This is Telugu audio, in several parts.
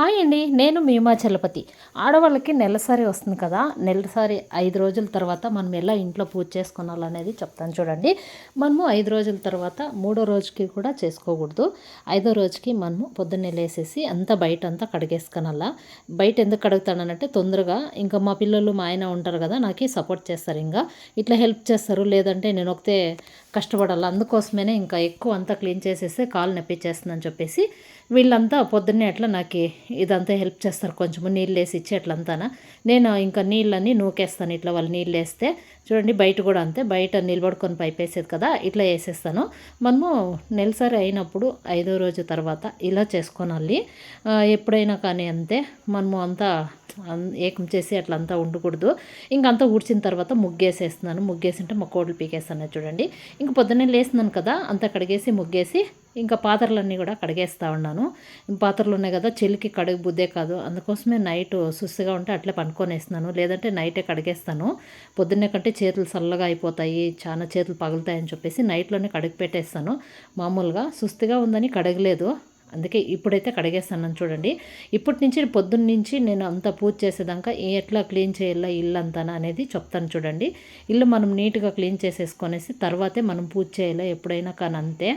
హాయ్ అండి నేను మీమా చలపతి. ఆడవాళ్ళకి నెలసరి వస్తుంది కదా నెలసరి ఐదు రోజుల తర్వాత మనం ఎలా ఇంట్లో పూజ చేసుకోవాలనేది చెప్తాను చూడండి. మనము ఐదు రోజుల తర్వాత మూడో రోజుకి కూడా చేసుకోకూడదు. ఐదో రోజుకి మనము పొద్దున్నే లేసేసి అంతా బయట అంతా కడిగేసుకునల్లా బయట ఎందుకు కడుగుతానంటే తొందరగా ఇంకా మా పిల్లలు మా ఆయన ఉంటారు కదా నాకు సపోర్ట్ చేస్తారు ఇంకా. ఇట్లా హెల్ప్ చేస్తారు లేదంటే నేను ఒకతే కష్టపడాలి. అందుకోసమే ఇంకా ఎక్కువ అంతా క్లీన్ చేసేస్తే కాలు నొప్పించేస్తుందని చెప్పేసి వీళ్ళంతా పొద్దున్నే అట్లా నాకు ఇదంతా హెల్ప్ చేస్తారు కొంచెము నీళ్ళు వేసి ఇచ్చి అట్లంతానా. నేను ఇంకా నీళ్ళని నూకేస్తాను. ఇట్లా వాళ్ళు నీళ్ళు వేస్తే చూడండి బయట కూడా అంతే. బయట నిలబడుకొని పైప్ వేసేది కదా ఇట్లా వేసేస్తాను. మనము నెలసరి అయినప్పుడు ఐదో రోజు తర్వాత ఇలా చేసుకోనాలి. ఎప్పుడైనా కానీ అంతే. మనము అంతా ఏకం చేసి అట్లా అంతా ఉండకూడదు ఇంకంతా ఊడ్చిన తర్వాత ముగ్గేసేస్తున్నాను. ముగ్గేసింటే మా కోడలు పీకేస్తాను చూడండి. ఇంక పొద్దున్నే లేస్తున్నాను కదా అంతా కడిగేసి ముగ్గేసి ఇంకా పాత్రలన్నీ కూడా కడిగేస్తూ ఉన్నాను. పాత్రలు ఉన్నాయి కదా చెల్లికి కడుగు బుద్దే కాదు. అందుకోసమే నైట్ సుస్సుగా ఉంటే అట్లే పనుకొనేస్తున్నాను లేదంటే నైటే కడిగేస్తాను. పొద్దున్నే కంటే చేతులు చల్లగా అయిపోతాయి చాలా చేతులు పగులుతాయని చెప్పేసి నైట్లోనే కడిగి పెట్టేస్తాను. మామూలుగా సుస్థిగా ఉందని కడగలేదు. అందుకే ఇప్పుడైతే కడిగేస్తాను చూడండి. ఇప్పటి నుంచి పొద్దున్న నుంచి నేను అంత పూజ చేసేదాకా ఎట్లా క్లీన్ చేయాలా ఇల్లు అంతానా అనేది చెప్తాను చూడండి. ఇల్లు మనం నీట్గా క్లీన్ చేసేసుకొనేసి తర్వాతే మనం పూజ చేయాలా ఎప్పుడైనా కానీ అంతే.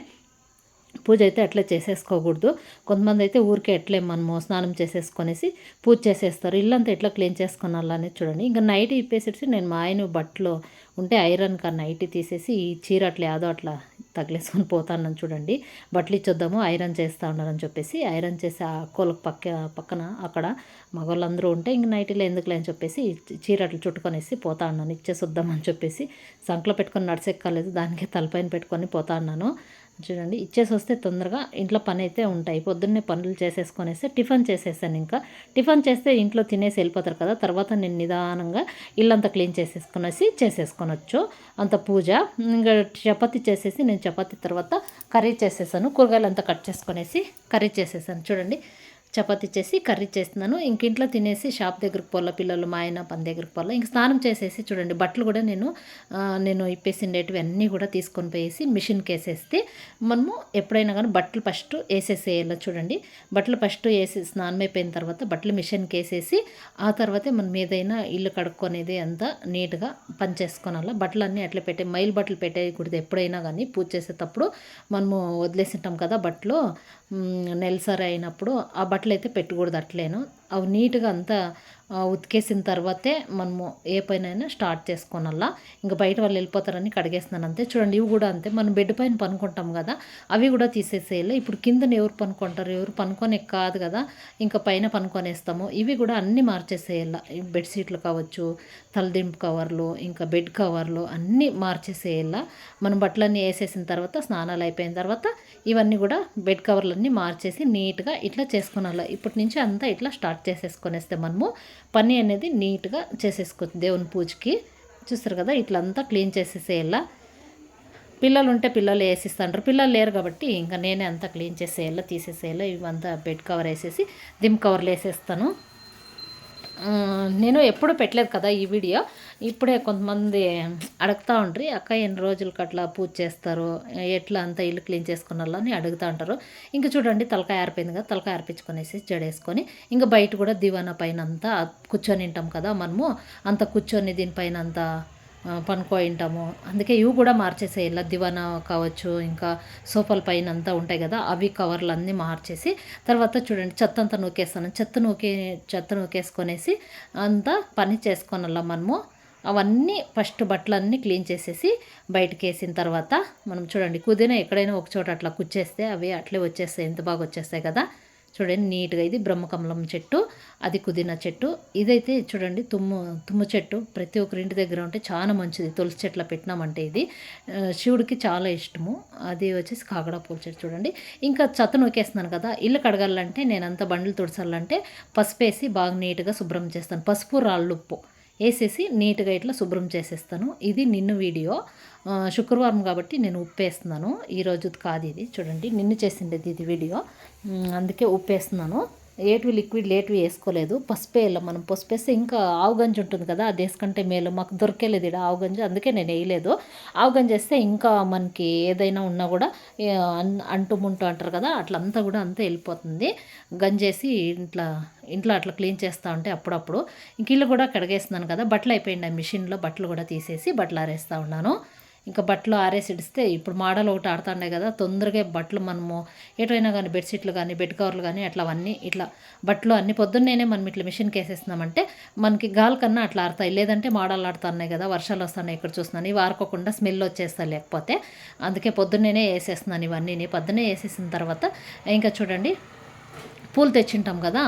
పూజ అయితే అట్లా చేసేసుకోకూడదు. కొంతమంది అయితే ఊరికే ఎట్లే మనము స్నానం చేసేసుకొనేసి పూజ చేసేస్తారు. ఇల్లంతా ఎట్లా క్లీన్ చేసుకున్నాలని చూడండి. ఇంకా నైట్ ఇప్పేసేసి నేను మా ఆయన బట్టలు ఉంటే ఐరన్ కా నైట్ తీసేసి ఈ చీర అట్లా యాదో అట్లా తగిలేసుకొని పోతాను చూడండి. బట్టలు ఇచ్చొద్దాము ఐరన్ చేస్తూ ఉన్నారని చెప్పేసి ఐరన్ చేసి ఆ కోలకు పక్క పక్కన అక్కడ మగవాళ్ళందరూ ఉంటే ఇంక నైట్లో ఎందుకులే అని చెప్పేసి చీర అట్లా చుట్టుకొనేసి పోతా ఉన్నాను ఇచ్చేసొద్దామని చెప్పేసి సంకలో పెట్టుకొని నడిచెక్కలేదు దానికే తలపైన పెట్టుకొని పోతా ఉన్నాను చూడండి. ఇచ్చేసి వస్తే తొందరగా ఇంట్లో పని అయితే ఉంటాయి. పొద్దున్నే పనులు చేసేసుకొనేస్తే టిఫిన్ చేసేసాను ఇంకా. టిఫిన్ చేస్తే ఇంట్లో తినేసి వెళ్ళిపోతారు కదా. తర్వాత నేను నిదానంగా ఇల్లంతా క్లీన్ చేసేసుకునేసి చేసేసుకొనొచ్చు. అంత పూజ. ఇంకా చపాతి చేసేసి నేను చపాతీ తర్వాత కర్రీ చేసేసాను. కూరగాయలు అంతా కట్ చేసుకునేసి కర్రీ చేసేసాను. చూడండి. చపాతీ చేసి కర్రీ చేస్తున్నాను. ఇంక ఇంట్లో తినేసి షాప్ దగ్గరికి పోల పిల్లలు మా ఆయన పని దగ్గరికి పోల ఇంక స్నానం చేసేసి చూడండి బట్టలు కూడా నేను నేను ఇప్పేసిండేటివి అన్నీ కూడా తీసుకొని పోయేసి మిషన్కి వేసేస్తే మనము ఎప్పుడైనా కానీ బట్టలు ఫస్ట్ వేసేసేయాలి చూడండి. బట్టలు ఫస్ట్ వేసి స్నానం అయిపోయిన తర్వాత బట్టలు మిషన్కి వేసేసి ఆ తర్వాతే మనం ఏదైనా ఇల్లు కడుక్కునేది అంతా నీట్గా పని చేసుకోనాలి. బట్టలు అన్నీ అట్లా పెట్టే మైల్ బట్టలు పెట్టేయకూడదు ఎప్పుడైనా కానీ. పూజ చేసేటప్పుడు మనము వదిలేసింటాం కదా బట్టలు. నెలసరి అయినప్పుడు ఆ బట్టలు అయితే పెట్టకూడదు అట్లేను. అవి నీట్గా అంతా ఉతికేసిన తర్వాతే మనము ఏ పైన స్టార్ట్ చేసుకోనల్లా. ఇంకా బయట వాళ్ళు వెళ్ళిపోతారని కడిగేస్తున్నాను అంతే. చూడండి ఇవి కూడా అంతే. మనం బెడ్ పైన పనుకుంటాం కదా అవి కూడా తీసేసేయాలి. ఇప్పుడు కిందన ఎవరు పనుకుంటారు? ఎవరు పనుకొని కాదు కదా. ఇంకా పైన పనుకొనేస్తాము. ఇవి కూడా అన్నీ మార్చేసేయాల. బెడ్షీట్లు కావచ్చు తలదింపు కవర్లు ఇంకా బెడ్ కవర్లు అన్నీ మార్చేసేయాల. మనం బట్టలన్నీ వేసేసిన తర్వాత స్నానాలు అయిపోయిన తర్వాత ఇవన్నీ కూడా బెడ్ కవర్లన్నీ మార్చేసి నీట్గా ఇట్లా చేసుకున్నాలి ఇప్పటి నుంచి అంతా ఇట్లా స్టార్ట్ చేసేసుకొనేస్తే మనము పని అనేది నీట్గా చేసేసుకోవచ్చు దేవుని పూజకి. చూస్తారు కదా ఇట్లంతా క్లీన్ చేసేసేయాల పిల్లలు ఉంటే పిల్లలు వేసిస్తుంటారు పిల్లలు లేరు కాబట్టి ఇంకా నేనే అంతా క్లీన్ చేసేయాల తీసేసేయాల ఇవంతా బెడ్ కవర్ వేసేసి దిమ్ కవర్లు వేసేస్తాను. నేను ఎప్పుడు పెట్టలేదు కదా ఈ వీడియో. ఇప్పుడే కొంతమంది అడుగుతూ ఉంటారు అక్క ఎన్ని రోజులకి అట్లా పూజ చేస్తారు? ఎట్లా అంతా ఇల్లు క్లీన్ చేసుకున్నాలో? అని అడుగుతూ ఉంటారు. ఇంకా చూడండి తలకాయ ఆరిపోయింది కదా తలకాయ ఆర్పించుకునేసి జడేసుకొని ఇంకా బయట కూడా దివానా పైన అంతా కూర్చొని ఉంటాం కదా మనము. అంత కూర్చొని దీనిపైన అంతా పనుకోయింటాము అందుకే ఇవి కూడా మార్చేసేయాల దివానా కావచ్చు ఇంకా సోఫాల పైన అంతా ఉంటాయి కదా అవి కవర్లు అన్నీ మార్చేసి తర్వాత చూడండి చెత్త అంతా నూకేస్తాను. చెత్త నూకే చెత్త నూకేసుకొనేసి అంతా పని చేసుకోనల్లా మనము. అవన్నీ ఫస్ట్ బట్టలన్నీ క్లీన్ చేసేసి బయటకు వేసిన తర్వాత మనం చూడండి కుదిన ఎక్కడైనా ఒక చోట అట్లా కుచ్చేస్తే అవి అట్లే వచ్చేస్తాయి ఎంత బాగా వచ్చేస్తాయి కదా. చూడండి నీట్గా ఇది బ్రహ్మకమలం చెట్టు అది కుదిన చెట్టు. ఇదైతే చూడండి తుమ్ము తుమ్ము చెట్టు. ప్రతి ఒక్కరి ఇంటి దగ్గర ఉంటే చాలా మంచిది. తులసి చెట్ల పెట్టినామంటే ఇది. శివుడికి చాలా ఇష్టము. అది వచ్చేసి కాగడా పూల చెట్టు చూడండి. ఇంకా చెత్త నూకేస్తున్నాను కదా ఇల్లు కడగాలంటే నేను అంత బండ్లు తుడచాలంటే పసుపు వేసి బాగా నీట్గా శుభ్రం చేస్తాను. పసుపు రాళ్ళుప్పు. వేసేసి నీట్గా ఇట్లా శుభ్రం చేసేస్తాను. ఇది నిన్ను వీడియో. శుక్రవారం కాబట్టి నేను ఉప్పేస్తున్నాను. ఈరోజు కాదు ఇది. చూడండి నిన్ను చేసిండేది ఇది వీడియో. అందుకే ఉప్పేస్తున్నాను. ఏటివి లిక్విడ్ లేటివి వేసుకోలేదు. పసుపు వేయాలి మనం. పసుపు వేస్తే ఇంకా ఆవు గంజి ఉంటుంది కదా అది వేసుకుంటే మేలు. మాకు దొరికేలేదు ఇక్కడ ఆవు గంజి అందుకే నేను వేయలేదు. ఆవు గంజి వేస్తే ఇంకా మనకి ఏదైనా ఉన్నా కూడా ఏ, అన్- అంటు అంటారు కదా అట్లా అంతా కూడా అంతా వెళ్ళిపోతుంది. గంజేసి ఇంట్లో ఇంట్లో అట్లా క్లీన్ చేస్తూ ఉంటే అప్పుడప్పుడు. ఇంక ఇల్లు కూడా కడిగేస్తున్నాను కదా బట్టలు అయిపోయింది ఆ మిషన్లో బట్టలు కూడా తీసేసి బట్టలు ఆరేస్తూ ఉన్నాను. ఇంకా బట్టలు ఆరేసి ఇడిస్తే ఇప్పుడు మోడల్ ఒకటి ఆడుతున్నాయి కదా తొందరగా బట్టలు మనము ఎటువైనా కానీ బెడ్షీట్లు కానీ బెడ్ కవర్లు కానీ అట్లా అవన్నీ ఇట్లా బట్టలు అన్ని పొద్దున్నేనే మనం ఇట్లా మిషన్కి వేసేస్తున్నామంటే మనకి గాలి కన్నా అట్లా ఆడతాయి లేదంటే మోడల్ ఆడుతున్నాయి కదా వర్షాలు వస్తున్నాయి ఇక్కడ చూస్తున్నాను ఇవి ఆరుకోకుండా స్మెల్ వచ్చేస్తా లేకపోతే. అందుకే పొద్దున్నేనే వేసేస్తున్నాను ఇవన్నీ పొద్దున్నే వేసేసిన తర్వాత ఇంకా చూడండి పూలు తెచ్చింటాం కదా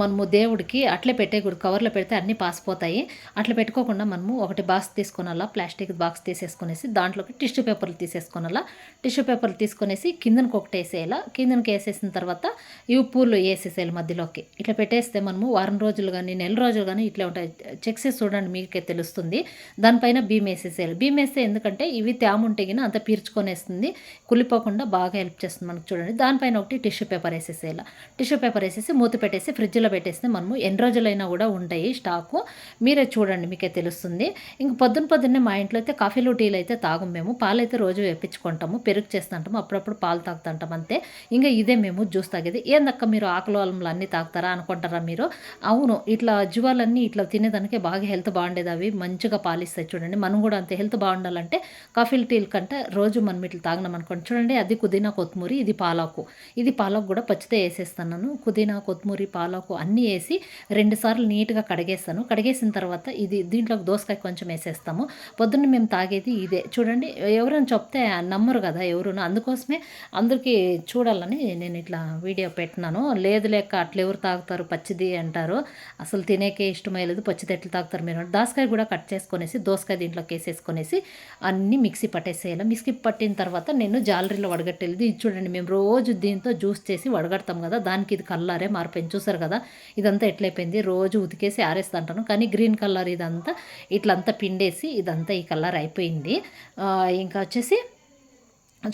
మనము దేవుడికి అట్లే పెట్టేకూడదు కవర్లో పెడితే అన్నీ పాసిపోతాయి అట్లా పెట్టుకోకుండా మనము ఒకటి బాక్స్ తీసుకొనాలా ప్లాస్టిక్ బాక్స్ తీసేసుకునేసి దాంట్లోకి టిష్యూ పేపర్లు తీసేసుకొనాలా. టిష్యూ పేపర్లు తీసుకొనేసి కిందనకు ఒకటి వేసేయాలా. కిందనికి వేసేసిన తర్వాత ఇవి పూలు వేసేసేయాలి మధ్యలోకి. ఇట్లా పెట్టేస్తే మనము వారం రోజులు కానీ నెల రోజులు కానీ ఇట్లా ఉంటాయి. చెక్ చేసి చూడండి మీకే తెలుస్తుంది. దానిపైన బీమ్ వేసేసేయాలి. బీమ్ వేస్తే ఎందుకంటే ఇవి తేముంటే గిన అంత పీర్చుకొనేస్తుంది. కులిపోకుండా బాగా హెల్ప్ చేస్తుంది మనకు చూడండి. దానిపైన ఒకటి టిష్యూ పేపర్ వేసేసేయాలి. టిష్యూ పేపర్ వేసేసి మూత పెట్టేసి ఫ్రిడ్జ్లో పెట్టేస్తే మనము ఎన్ని రోజులైనా కూడా ఉంటాయి స్టాకు. మీరే చూడండి మీకే తెలుస్తుంది. ఇంక పొద్దున్న పొద్దున్నే మా ఇంట్లో అయితే కాఫీలు టీలు అయితే తాగం మేము. పాలు అయితే రోజు వేపించుకుంటాము పెరుగు చేస్తుంటాము అప్పుడప్పుడు పాలు తాగుతుంటాం అంతే. ఇంకా ఇదే మేము జ్యూస్ తాగేది. ఏందక్క మీరు ఆకలి అల్లంలు అన్నీ తాగుతారా అనుకుంటారా మీరు? అవును ఇట్లా జీవాలన్నీ ఇట్లా తినేదానికే బాగా హెల్త్ బాగుండేది అవి. మంచిగా పాలిస్తాయి చూడండి. మనం కూడా అంతే హెల్త్ బాగుండాలంటే కాఫీలు టీలు కంటే రోజు మనం ఇట్లా తాగినాం అనుకోండి. చూడండి అది పుదీనా కొత్తిమూరి ఇది పాలాకు. ఇది పాలాకు కూడా పచ్చితే వేసేస్తాను పుదీనా కొత్తిమూరి పాలాకు అన్నీ వేసి రెండు సార్లు నీట్గా కడిగేస్తాను. కడిగేసిన తర్వాత ఇది దీంట్లోకి దోసకాయ కొంచెం వేసేస్తాము. పొద్దున్న మేము తాగేది ఇదే. చూడండి ఎవరైనా చెప్తే నమ్మరు కదా ఎవరును. అందుకోసమే అందరికీ చూడాలని నేను ఇట్లా వీడియో పెట్టినాను. లేదు లేక అట్లా ఎవరు తాగుతారు పచ్చిది అంటారు. అసలు తినేకే ఇష్టమయ్యలేదు పచ్చిది ఎట్లా తాగుతారు మీరు దోసకాయ కూడా కట్ చేసుకొనేసి దోసకాయ దీంట్లోకి వేసేసుకొనేసి అన్నీ మిక్సీ పట్టేసేయాలి. మిక్సీ పట్టిన తర్వాత నేను జాలరీలో వడగట్టేది. ఇది చూడండి మేము రోజు దీంతో జ్యూస్ చేసి వడగడతాం కదా దానికి ఇది కల్లారే మారిపోయింది. చూసారు? కదా ఇదంతా ఎట్లయిపోయింది? రోజు ఉతికేసి ఆరేస్తుంటాను కానీ గ్రీన్ కలర్ ఇదంతా ఇట్లంతా పిండేసి ఇదంతా ఈ కలర్ అయిపోయింది. ఇంకా వచ్చేసి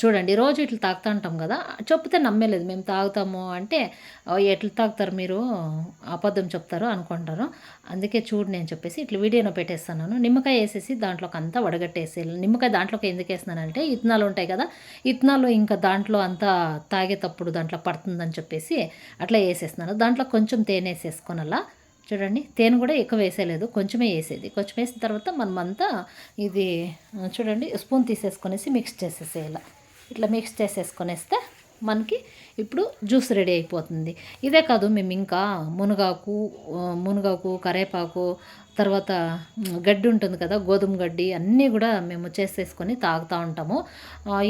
చూడండి రోజు ఇట్లా తాగుతూ ఉంటాం కదా చెప్తే నమ్మేలేదు. మేము తాగుతాము అంటే ఎట్లా తాగుతారు మీరు? అబద్ధం చెప్తారు అనుకుంటారు. అందుకే చూడు నేను చెప్పేసి ఇట్లా వీడియోలో పెట్టేస్తున్నాను. నిమ్మకాయ వేసేసి దాంట్లోకి అంతా వడగట్టేసి నిమ్మకాయ దాంట్లోకి ఎందుకు వేస్తున్నానంటే ఇత్తనాలు ఉంటాయి కదా ఇత్తనాలు ఇంకా దాంట్లో అంతా తాగేటప్పుడు దాంట్లో పడుతుందని చెప్పేసి అట్లా వేసేస్తున్నాను. దాంట్లో కొంచెం తేనె వేసేసుకొనలా. చూడండి తేనె కూడా ఎక్కువ వేసేయలేదు. కొంచెమే వేసేది. కొంచెం వేసిన తర్వాత మనమంతా ఇది చూడండి స్పూన్ తీసేసుకొనేసి మిక్స్ చేసేసేయాలి. ఇట్లా మిక్స్ చేసేసుకొనేస్తే మనకి ఇప్పుడు జ్యూస్ రెడీ అయిపోతుంది. ఇదే కాదు మేము ఇంకా మునగాకు మునగాకు కరేపాకు తర్వాత గడ్డి ఉంటుంది కదా గోధుమ గడ్డి అన్నీ కూడా మేము చేసేసుకొని తాగుతూ ఉంటాము.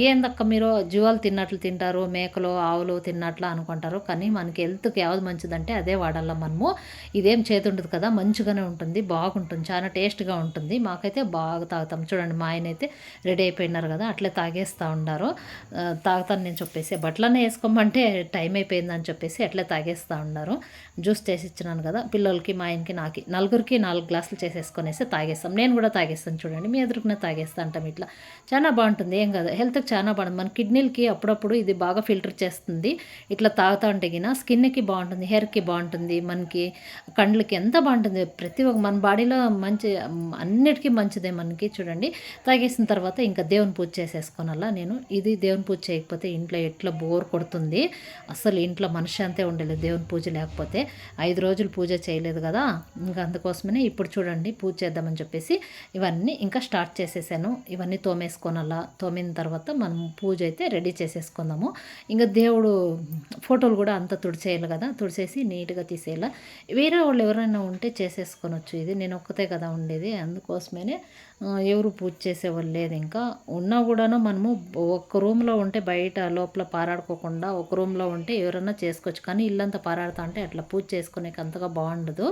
ఏందక్క మీరు జీవాలు తిన్నట్లు తింటారు మేకలు ఆవులు తిన్నట్లు అనుకుంటారు కానీ మనకి హెల్త్కి యావది మంచిదంటే అదే వాడాల మనము. ఇదేం చేతి ఉండదు కదా మంచిగానే ఉంటుంది బాగుంటుంది చాలా టేస్ట్గా ఉంటుంది. మాకైతే బాగా తాగుతాం. చూడండి మా ఆయన అయితే రెడీ అయిపోయినారు కదా అట్లే తాగేస్తూ ఉన్నారు తాగుతాను నేను చెప్పేసి బట్టలనే వేసుకోమంటే టైం అయిపోయిందని చెప్పేసి అట్లే తాగేస్తూ ఉన్నారు జ్యూస్ చేసి ఇచ్చినాను కదా పిల్లలకి మా ఆయనకి నాకి నలుగురికి నాలుగు గ్లాసులు చేసేసుకొనేసి తాగేస్తాం. నేను కూడా తాగేస్తాను చూడండి. మీ ఎదురుకునే తాగేస్తా అంటాం ఇట్లా. చాలా బాగుంటుంది. ఏం కాదు. హెల్త్కి చాలా బాగుంటుంది. మన కిడ్నీలకి అప్పుడప్పుడు ఇది బాగా ఫిల్టర్ చేస్తుంది. ఇట్లా తాగుతూ ఉంటే గిన స్కిన్కి బాగుంటుంది హెయిర్కి బాగుంటుంది మనకి కండ్లకి ఎంత బాగుంటుంది. ప్రతి ఒక్క మన బాడీలో మంచి అన్నిటికీ మంచిదే మనకి చూడండి. తాగేసిన తర్వాత ఇంకా దేవుని పూజ చేసేసుకోనల్లా నేను. ఇది దేవుని పూజ చేయకపోతే ఇంట్లో ఎట్లా బోర్ కొడుతుంది. అసలు ఇంట్లో మనశ్శాంతే ఉండలేదు దేవుని పూజ లేకపోతే. ఐదు రోజులు పూజ చేయలేదు కదా. ఇంకా అందుకోసమనే ఇప్పుడు చూడండి పూజ చేద్దామని చెప్పేసి ఇవన్నీ ఇంకా స్టార్ట్ చేసేసాను. ఇవన్నీ తోమేసుకోనల్లా తోమిన తర్వాత మనం పూజ అయితే రెడీ చేసేసుకుందాము. ఇంకా దేవుడు ఫోటోలు కూడా అంతా తుడిచేయాలి కదా తుడిచేసి నీట్గా తీసేయాలి? వేరే వాళ్ళు ఎవరైనా ఉంటే చేసేసుకొనొచ్చు. ఇది నేను ఒక్కతే కదా ఉండేది. అందుకోసమేనే ఎవరు పూజ చేసేవాళ్ళు లేదు ఇంకా. ఉన్నా కూడాను మనము ఒక్క రూమ్లో ఉంటే బయట లోపల పారాడుకోకుండా ఒక రూమ్లో ఉంటే ఎవరైనా చేసుకోవచ్చు. కానీ ఇల్లంతా పారాడుతా అంటే అట్లా పూజ చేసుకునేకి అంతగా బాగుండదు.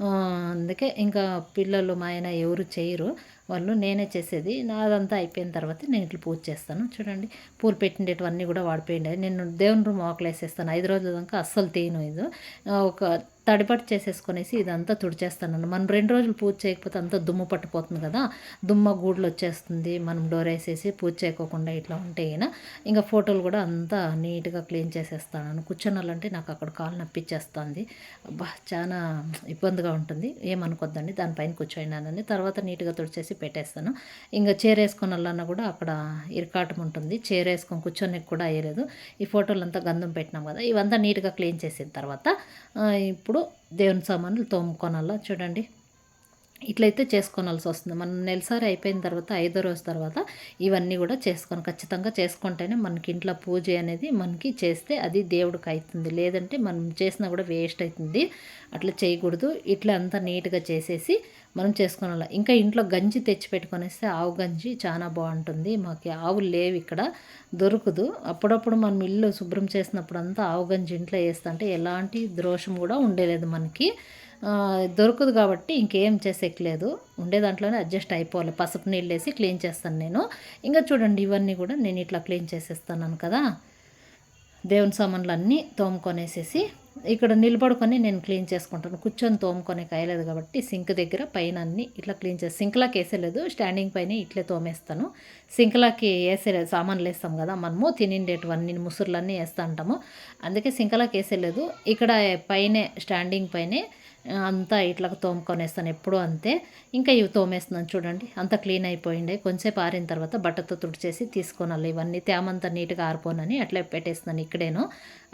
అందుకే ఇంకా పిల్లలు మా ఆయన ఎవరు చేయరు. వాళ్ళు నేనే చేసేది. నాదంతా అయిపోయిన తర్వాత నేను ఇట్లా పూజ చేస్తాను. చూడండి పూలు పెట్టిండేటివన్నీ కూడా వాడిపోయిండే. నేను దేవుని రూమ్ ఆకలేసేస్తాను ఐదు రోజుల దాకా అస్సలు తీయను ఇది. ఒక తడిపట్టు చేసేసుకునేసి ఇదంతా తుడిచేస్తాను మనం రెండు రోజులు పూజ చేయకపోతే అంతా దుమ్ము పట్టిపోతుంది కదా. దుమ్మ గూడులు వచ్చేస్తుంది. మనం డోర్ వేసేసి పూజ చేయకోకుండా ఇట్లా ఉంటే ఇంకా ఫోటోలు కూడా అంతా నీట్గా క్లీన్ చేసేస్తాను కూర్చొనాలంటే నాకు అక్కడ కాలు నప్పించేస్తుంది అబ్బా చాలా ఇబ్బందిగా ఉంటుంది. ఏమనుకోద్దండి? దానిపైన కూర్చోయినానని. తర్వాత నీట్గా తుడిచేసి పెట్టేస్తాను. ఇంకా చీర వేసుకొని కూడా అక్కడ ఇరకాటం ఉంటుంది. చీర వేసుకొని కూర్చొని కూడా అయ్యలేదు. ఈ ఫోటోలు అంతా గంధం పెట్టినాం కదా. ఇవంతా నీట్గా క్లీన్ చేసిన తర్వాత ఇప్పుడు దేవుని సామాన్లు తోముకోనాలా చూడండి. ఇట్లయితే చేసుకోనాల్సి వస్తుంది. మనం నెలసారి అయిపోయిన తర్వాత ఐదో రోజు తర్వాత ఇవన్నీ కూడా చేసుకొని. ఖచ్చితంగా చేసుకుంటేనే మనకి ఇంట్లో పూజ అనేది మనకి చేస్తే అది దేవుడికి అవుతుంది. లేదంటే మనం చేసినా కూడా వేస్ట్ అవుతుంది. అట్లా చేయకూడదు. ఇట్లా అంతా నీట్గా చేసేసి మనం చేసుకోవాలి ఇంకా ఇంట్లో గంజి తెచ్చి పెట్టుకొనేస్తే ఆవు గంజి చాలా బాగుంటుంది. మాకు ఆవులు లేవు ఇక్కడ. దొరకదు. అప్పుడప్పుడు మనం ఇల్లు శుభ్రం చేసినప్పుడు అంతా ఆవు గంజి ఇంట్లో వేస్తుంటే ఎలాంటి దోషం కూడా ఉండేలేదు మనకి. దొరకదు కాబట్టి ఇంకేం చేసేయట్లేదు. ఉండే దాంట్లోనే అడ్జస్ట్ అయిపోవాలి. పసుపు నీళ్ళు వేసి క్లీన్ చేస్తాను నేను. ఇంకా చూడండి ఇవన్నీ కూడా నేను ఇట్లా క్లీన్ చేసేస్తాను కదా. దేవుని సామాన్లు అన్నీ తోముకొనేసేసి ఇక్కడ నిలబడుకొని నేను క్లీన్ చేసుకుంటాను. కూర్చొని తోముకొని కాయలేదు కాబట్టి సింక్ దగ్గర పైన అన్ని ఇట్లా క్లీన్ చేసి సింక్లాకి వేసేలేదు స్టాండింగ్ పైన ఇట్లే తోమేస్తాను. సింక్లాకి వేసేలేదు సామాన్లు వేస్తాం కదా మనము తినిండేటివన్నీ ముసురులన్నీ వేస్తూ ఉంటాము. అందుకే సింక్లాకి వేసేలేదు ఇక్కడ పైనే స్టాండింగ్ పైనే అంతా ఇట్లా తోముకొనేస్తాను ఎప్పుడూ అంతే. ఇంకా ఇవి తోమేస్తున్నాను చూడండి. అంత క్లీన్ అయిపోయిండే. కొంచెంసేపు ఆరిన తర్వాత బట్టతో తుడిచేసి తీసుకోనాలి ఇవన్నీ తేమంతా నీట్గా ఆరిపోనని అట్లే పెట్టేస్తున్నాను ఇక్కడేను.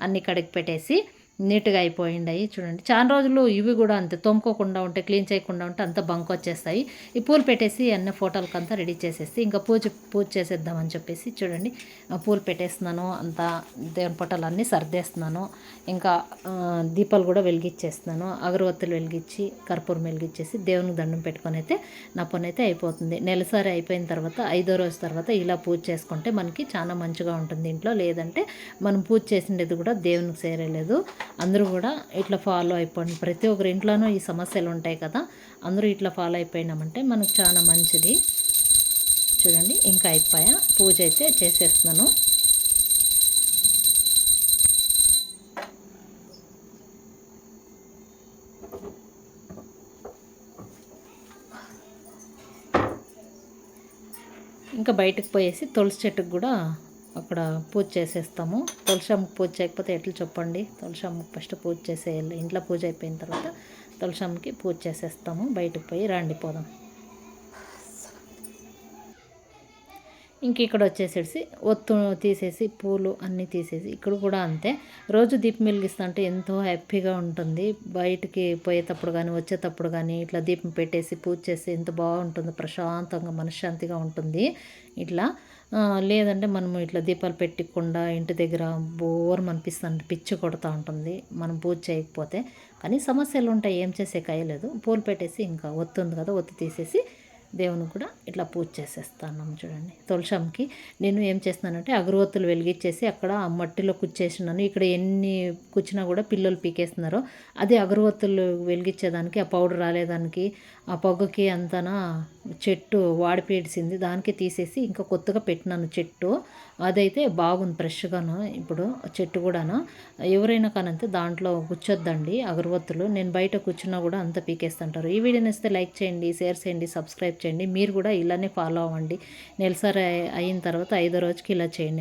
అన్ని కడిగి పెట్టేసి నీట్గా అయిపోయిండాయి. చూడండి. చాలా రోజులు ఇవి కూడా అంతే తోముకోకుండా ఉంటే క్లీన్ చేయకుండా ఉంటే అంత బంక్ వచ్చేస్తాయి. ఈ పూలు పెట్టేసి అన్ని ఫోటోలకు అంతా రెడీ చేసేసి ఇంకా పూజ పూజ చేసేద్దామని చెప్పేసి చూడండి. పూలు పెట్టేస్తున్నాను. అంతా దేవుని ఫోటోలు అన్నీ సర్దేస్తున్నాను. ఇంకా దీపాలు కూడా వెలిగించేస్తున్నాను అగరవత్తులు వెలిగించి కర్పూరం వెలిగించేసి దేవునికి దండం పెట్టుకొని అయితే నా పని అయితే అయిపోతుంది. నెలసారి అయిపోయిన తర్వాత ఐదో రోజు తర్వాత ఇలా పూజ చేసుకుంటే మనకి చాలా మంచిగా ఉంటుంది. ఇంట్లో లేదంటే మనం పూజ చేసిండేది కూడా దేవునికి చేరలేదు. అందరూ కూడా ఇట్లా ఫాలో అయిపోండి. ప్రతి ఒక్కరి ఇంట్లోనూ ఈ సమస్యలు ఉంటాయి కదా అందరూ ఇట్లా ఫాలో అయిపోయినామంటే మనకు చాలా మంచిది. చూడండి ఇంకా అయిపోయా. పూజ అయితే చేసేస్తున్నాను. ఇంకా బయటకు పోయేసి తులసి చెట్టుకు కూడా అక్కడ పూజ చేసేస్తాము. తులసమ్మ పూజ చేయకపోతే ఎట్లా చెప్పండి? తులసమ్మకి ఫస్ట్ పూజ చేసేయాలి ఇంట్లో పూజ అయిపోయిన తర్వాత తులసమ్మకి పూజ చేసేస్తాము. బయటకు పోయి రాండిపోదాం ఇంక ఇక్కడ వచ్చేసేసి ఒత్తు తీసేసి పూలు అన్నీ తీసేసి ఇక్కడ కూడా అంతే. రోజు దీపం వెలిగిస్తా అంటే ఎంతో హ్యాపీగా ఉంటుంది. బయటికి పోయేటప్పుడు కానీ వచ్చేటప్పుడు కానీ ఇట్లా దీపం పెట్టేసి పూజ చేసి ఎంత బాగుంటుందో ప్రశాంతంగా మనశ్శాంతిగా ఉంటుంది. ఇట్లా లేదంటే మనము ఇట్లా దీపాలు పెట్టకుండా ఇంటి దగ్గర బోర్ అనిపిస్తుంది పిచ్చి కొడుతూ ఉంటుంది మనం పూజ చేయకపోతే. కానీ సమస్యలు ఉంటాయి ఏం చేసే కాయలేదు. పూలు పెట్టేసి ఇంకా ఒత్తుంది కదా ఒత్తి తీసేసి దేవుని కూడా ఇట్లా పూజ చేసేస్తాను చూడండి. తులసంకి నేను ఏం చేస్తున్నానంటే అగరవత్తులు వెలిగించేసి అక్కడ ఆ మట్టిలో కుచ్చేసినాను. ఇక్కడ ఎన్ని కూర్చున్నా కూడా పిల్లలు పీకేస్తున్నారు అదే అగరవత్తులు వెలిగించేదానికి ఆ పౌడర్ రాలేదానికి ఆ పొగకి అంతనా చెట్టు వాడిపేడిసింది దానికి తీసేసి ఇంకా కొత్తగా పెట్టినాను చెట్టు. అదైతే బాగుంది ఫ్రెష్గాను. ఇప్పుడు చెట్టు కూడాను ఎవరైనా కానంతే దాంట్లో కూర్చొద్దండి అగరవత్తులు. నేను బయట కూర్చున్నా కూడా అంత పీకేస్తుంటారు. ఈ వీడియోని ఇస్తే లైక్ చేయండి షేర్ చేయండి సబ్స్క్రైబ్ చేయండి మీరు కూడా ఇలానే ఫాలో అవ్వండి. నెలసరి అయిన తర్వాత ఐదో రోజుకి ఇలా చేయండి.